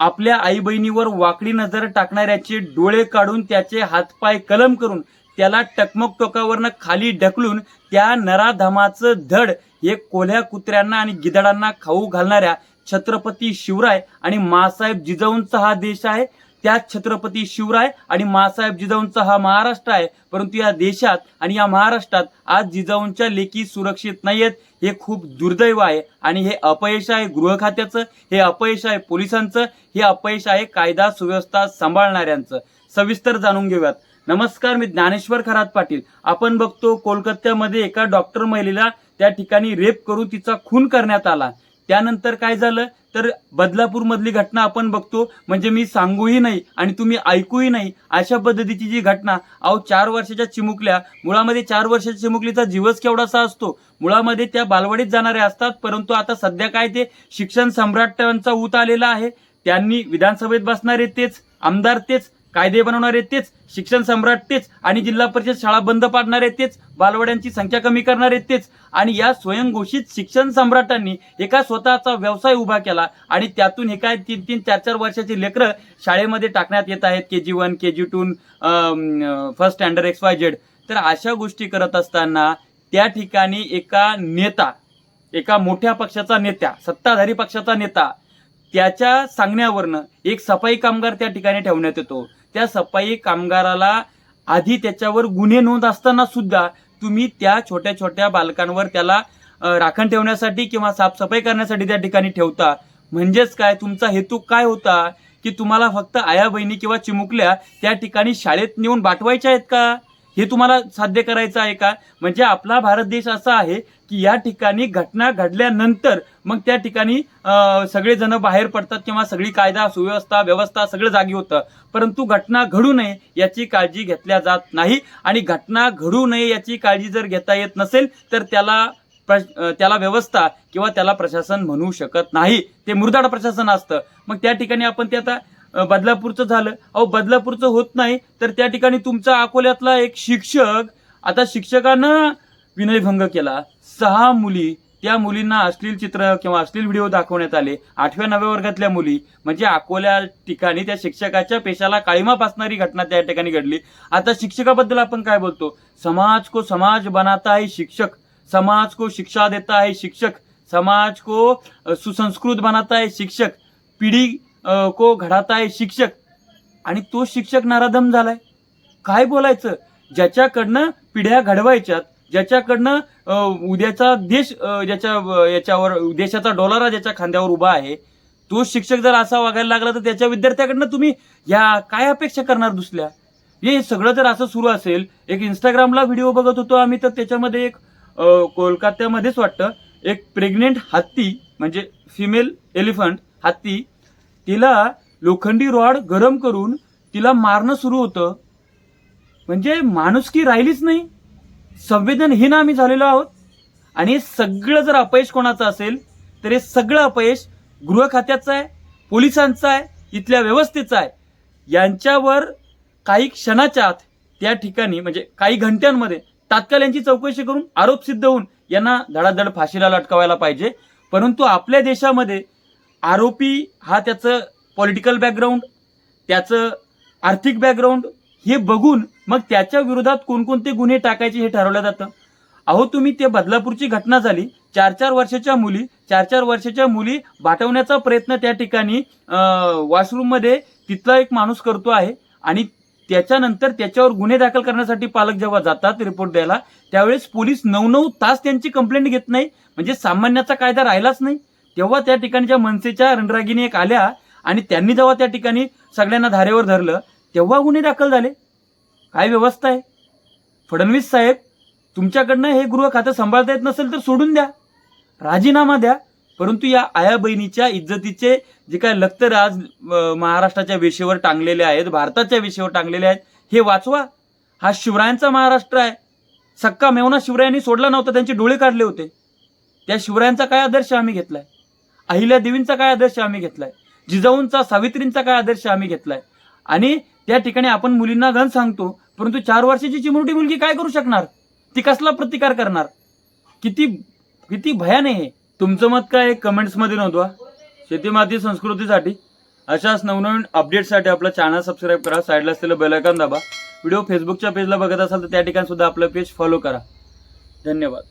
आपल्या आई बहिणीवर वाकडी नजर टाकणाऱ्याचे डोळे काढून त्याचे हातपाय कलम करून त्याला टकमक टोकावरनं खाली ढकलून त्या नराधमाचं धड हे कोल्ह्या कुत्र्यांना आणि गिदडांना खाऊ घालणाऱ्या छत्रपती शिवराय आणि मासाहेब जिजाऊंचा हा देश आहे. त्याच छत्रपती शिवराय आणि मासाहेब जिजाऊंचा हा महाराष्ट्र आहे. परंतु या देशात आणि या महाराष्ट्रात आज जिजाऊंच्या लेखी सुरक्षित नाही आहेत हे खूप दुर्दैव आहे. आणि हे अपयश आहे गृह खात्याचं हे अपयश आहे पोलिसांचं हे अपयश आहे कायदा सुव्यवस्था सांभाळणाऱ्यांचं. सविस्तर जाणून घेऊयात. नमस्कार मी ज्ञानेश्वर खरात पाटील. आपण बघतो कोलकात्यामध्ये एका डॉक्टर महिलेला त्या ठिकाणी रेप करून तिचा खून करण्यात आला. त्यानंतर काय झालं? तर बदलापूरमधली घटना आपण बघतो म्हणजे मी सांगूही नाही आणि तुम्ही ऐकूही नाही अशा पद्धतीची जी घटना अहो चार वर्षाच्या चिमुकल्या मुळामध्ये चार वर्षाच्या चिमुकलीचा जीवच केवढासा असतो? मुळामध्ये त्या बालवाडीत जाणाऱ्या असतात परंतु आता सध्या काय ते शिक्षण सम्राटांचा ऊत आलेला आहे त्यांनी विधानसभेत बसणारे तेच आमदार तेच कायदे बनवणारे तेच शिक्षण सम्राट तेच आणि जिल्हा परिषद शाळा बंद पाडणारे तेच बालवाड्यांची संख्या कमी करणारे तेच. आणि या स्वयंघोषित शिक्षण सम्राटांनी एका स्वतःचा व्यवसाय उभा केला आणि त्यातून एका तीन तीन चार चार वर्षाची लेकरं शाळेमध्ये टाकण्यात येत आहेत. K G one K G two first standard X Y Z तर अशा गोष्टी करत असताना त्या ठिकाणी एका नेता एका मोठ्या पक्षाचा नेत्या सत्ताधारी पक्षाचा नेता त्याच्या सांगण्यावरनं एक सफाई कामगार त्या ठिकाणी ठेवण्यात येतो. त्या सफाई कामगाराला आधी त्याच्यावर गुन्हे नोंद असताना सुद्धा तुम्ही त्या छोट्या छोट्या बालकांवर त्याला राखण ठेवण्यासाठी किंवा साफसफाई करण्यासाठी त्या ठिकाणी ठेवता. म्हणजेच काय? तुमचा हेतू काय होता? की तुम्हाला फक्त आया बहिणी किंवा चिमुकल्या त्या ठिकाणी शाळेत नेऊन बाटवायच्या आहेत का? हे तुम्हाला साध्य करायचं आहे का? म्हणजे आपला भारत देश असा आहे की या ठिकाणी घटना घडल्यानंतर मग त्या ठिकाणी सगळेजण बाहेर पडतात किंवा सगळी कायदा सुव्यवस्था व्यवस्था सगळं जागी होतं. परंतु घटना घडू नये याची काळजी घेतल्या जात नाही आणि घटना घडू नये याची काळजी जर घेता येत नसेल तर त्याला त्याला व्यवस्था किंवा त्याला प्रशासन म्हणू शकत नाही. ते मुरदाड प्रशासन असतं. मग त्या ठिकाणी आपण ते आता बदलापूरचं झालं. अहो बदलापूरचं होत नाही तर त्या ठिकाणी तुमचा अकोल्यातला एक शिक्षक आता शिक्षकानं विनयभंग केला. सहा मुली त्या मुलींना अश्लील चित्र किंवा अश्लील व्हिडिओ दाखवण्यात आले. आठव्या नवव्या वर्गातल्या मुली. म्हणजे अकोल्या ठिकाणी त्या शिक्षकाच्या पेशाला काळीमा पासणारी घटना त्या ठिकाणी घडली. आता शिक्षकाबद्दल आपण काय बोलतो? समाज को समाज बनाता है शिक्षक. समाज को शिक्षा देता है शिक्षक. समाज को सुसंस्कृत बनाता है शिक्षक. पिढी को घडात आहे शिक्षक. आणि तो शिक्षक नाराधम झालाय. काय बोलायचं? ज्याच्याकडनं पिढ्या घडवायच्यात ज्याच्याकडनं उद्याचा देश ज्याच्या याच्यावर देशाचा डॉलर ज्याच्या खांद्यावर उभा आहे तो शिक्षक जर असा वागायला लागला तर त्याच्या विद्यार्थ्याकडनं तुम्ही या काय अपेक्षा करणार दुसऱ्या? हे सगळं जर असं सुरू असेल एक इंस्टाग्रामला व्हिडिओ बघत होतो आम्ही तर त्याच्यामध्ये एक कोलकात्यामध्येच वाटतं एक प्रेग्नेंट हत्ती म्हणजे फिमेल एलिफंट हत्ती तिला लोखंडी रॉड गरम करून तिला मारणं सुरू होतं. म्हणजे माणुसकी राहिलीच नाही. संवेदनहीन आम्ही झालेलो आहोत. आणि हे सगळं जर अपयश कोणाचं असेल तर हे सगळं अपयश गृह खात्याचं आहे पोलिसांचं आहे इथल्या व्यवस्थेचं आहे. यांच्यावर काही क्षणाच्या आत त्या ठिकाणी म्हणजे काही घंट्यांमध्ये तात्काळ यांची चौकशी करून आरोप सिद्ध होऊन यांना धडाधड फाशीला लटकवायला पाहिजे. परंतु आपल्या देशामध्ये आरोपी हा त्याचं पॉलिटिकल बॅकग्राऊंड त्याचं आर्थिक बॅकग्राऊंड हे बघून मग त्याच्या विरोधात कोणकोणते गुन्हे टाकायचे हे ठरवलं जातं. अहो तुम्ही ते बदलापूरची घटना झाली चार चार वर्षाच्या मुली चार चार वर्षाच्या मुली बाटवण्याचा प्रयत्न त्या ठिकाणी वॉशरूममध्ये तिथला एक माणूस करतो आहे आणि त्याच्यानंतर त्याच्यावर गुन्हे दाखल करण्यासाठी पालक जेव्हा जातात रिपोर्ट द्यायला त्यावेळेस पोलीस नऊ नऊ तास त्यांची कंप्लेंट घेत नाही म्हणजे सामान्याचा कायदा राहिलाच नाही. तेव्हा त्या ठिकाणच्या मनसेच्या रणरागिनी एक आल्या आणि त्यांनी जेव्हा त्या ठिकाणी सगळ्यांना धारेवर धरलं तेव्हा गुन्हे दाखल झाले. काय व्यवस्था आहे? फडणवीस साहेब तुमच्याकडनं हे गृह खातं सांभाळता येत नसेल तर सोडून द्या. राजीनामा द्या. परंतु या आया बहिणीच्या इज्जतीचे जे काय लखतर आज महाराष्ट्राच्या वेशेवर टांगलेले आहेत भारताच्या वेशेवर टांगलेले आहेत हे वाचवा. हा शिवरायांचा महाराष्ट्र आहे. सक्का मेवना शिवरायांनी सोडला नव्हता त्यांचे डोळे काढले होते. त्या शिवरायांचा काय आदर्श आम्ही घेतलाय? अहिल्या देवींचा काय आदर्श आम्ही घेतलाय? जिजाऊंचा सावित्रींचा काय आदर्श आम्ही घेतलाय? आणि त्या ठिकाणी आपण मुलींना घन सांगतो परंतु चार वर्षाची चिमुरटी मुलगी काय करू शकणार? ती कसला प्रतिकार करणार? किती किती भयाने आहे हे. तुमचं मत काय? कमेंट्समध्ये नोंदवा. शेतीमाती संस्कृतीसाठी. अशाच नवनवीन अपडेटसाठी आपलं चॅनल सबस्क्राईब करा. साईडला असलेलं बेलायकॉन दाबा. व्हिडिओ फेसबुकच्या पेजला बघत असाल तर त्या ठिकाणी सुद्धा आपलं पेज फॉलो करा. धन्यवाद.